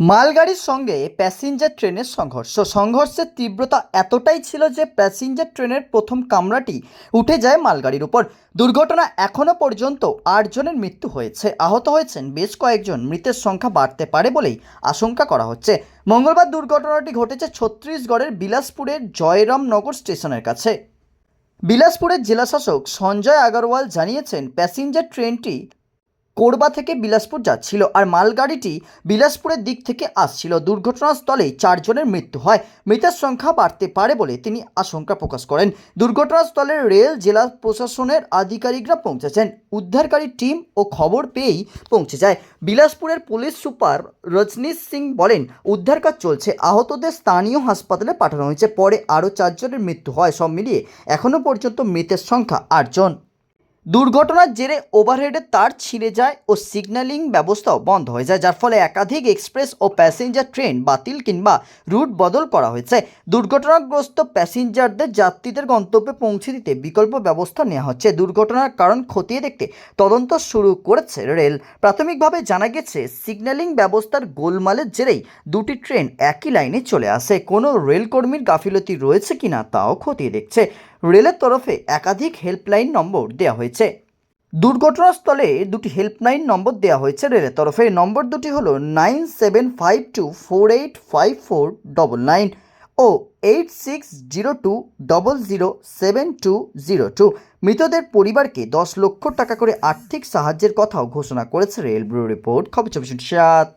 মালগাড়ির সঙ্গে প্যাসেঞ্জার ট্রেনের সংঘর্ষ। সংঘর্ষের তীব্রতা এতটাই ছিল যে প্যাসেঞ্জার ট্রেনের প্রথম কামরাটি উঠে যায় মালগাড়ির উপর। দুর্ঘটনা এখনও পর্যন্ত আটজনের মৃত্যু হয়েছে। আহত হয়েছেন বেশ কয়েকজন। মৃতের সংখ্যা বাড়তে পারে বলেই আশঙ্কা করা হচ্ছে। মঙ্গলবার দুর্ঘটনাটি ঘটেছে ছত্তিশগড়ের বিলাসপুরের জয়রামনগর স্টেশনের কাছে। বিলাসপুরের জেলাশাসক সঞ্জয় আগরওয়াল জানিয়েছেন, প্যাসেঞ্জার ট্রেনটি কোরবা থেকে বিলাসপুর যাচ্ছিল আর মালগাড়িটি বিলাসপুরের দিক থেকে আসছিল। দুর্ঘটনাস্থলেই চারজনের মৃত্যু হয়। মৃতের সংখ্যা বাড়তে পারে বলে তিনি আশঙ্কা প্রকাশ করেন। দুর্ঘটনাস্থলে রেল জেলা প্রশাসনের আধিকারিকরা পৌঁছেছেন। উদ্ধারকারী টিম ও খবর পেয়েই পৌঁছে যায়। বিলাসপুরের পুলিশ সুপার রজনীশ সিং বলেন, উদ্ধার কাজ চলছে। আহতদের স্থানীয় হাসপাতালে পাঠানো হয়েছে। পরে আরও চারজনের মৃত্যু হয়। সব মিলিয়ে এখনও পর্যন্ত মৃতের সংখ্যা আটজন। দুর্ঘটনার জেরে ওভারহেডের তার ছিঁড়ে যায় ও সিগন্যালিং ব্যবস্থাও বন্ধ হয়ে যায়, যার ফলে একাধিক এক্সপ্রেস ও প্যাসেঞ্জার ট্রেন বাতিল কিংবা রুট বদল করা হয়েছে। দুর্ঘটনাগ্রস্ত প্যাসেঞ্জারদের যাত্রীদের গন্তব্যে পৌঁছে দিতে বিকল্প ব্যবস্থা নেওয়া হচ্ছে। দুর্ঘটনার কারণ খতিয়ে দেখতে তদন্ত শুরু করেছে রেল। প্রাথমিকভাবে জানা গেছে সিগন্যালিং ব্যবস্থার গোলমালের জেরেই দুটি ট্রেন একই লাইনে চলে আসে। কোনো রেলকর্মীর গাফিলতি রয়েছে কিনা তাও খতিয়ে দেখছে। রেলের তরফে একাধিক হেল্পলাইন নম্বর দেওয়া হয়েছে। দুর্ঘটনাস্থলে দুটি হেল্পলাইন নম্বর দেওয়া হয়েছে রেলের তরফে। নম্বর দুটি হলো nine seven five two four eight five four double nine ও eight six zero two double zero seven two zero two. মৃতদের পরিবারকে দশ লক্ষ টাকা করে আর্থিক সাহায্যের কথাও ঘোষণা করেছে রেল ব্যুরো রিপোর্ট। খবর চব্বিশ সাত।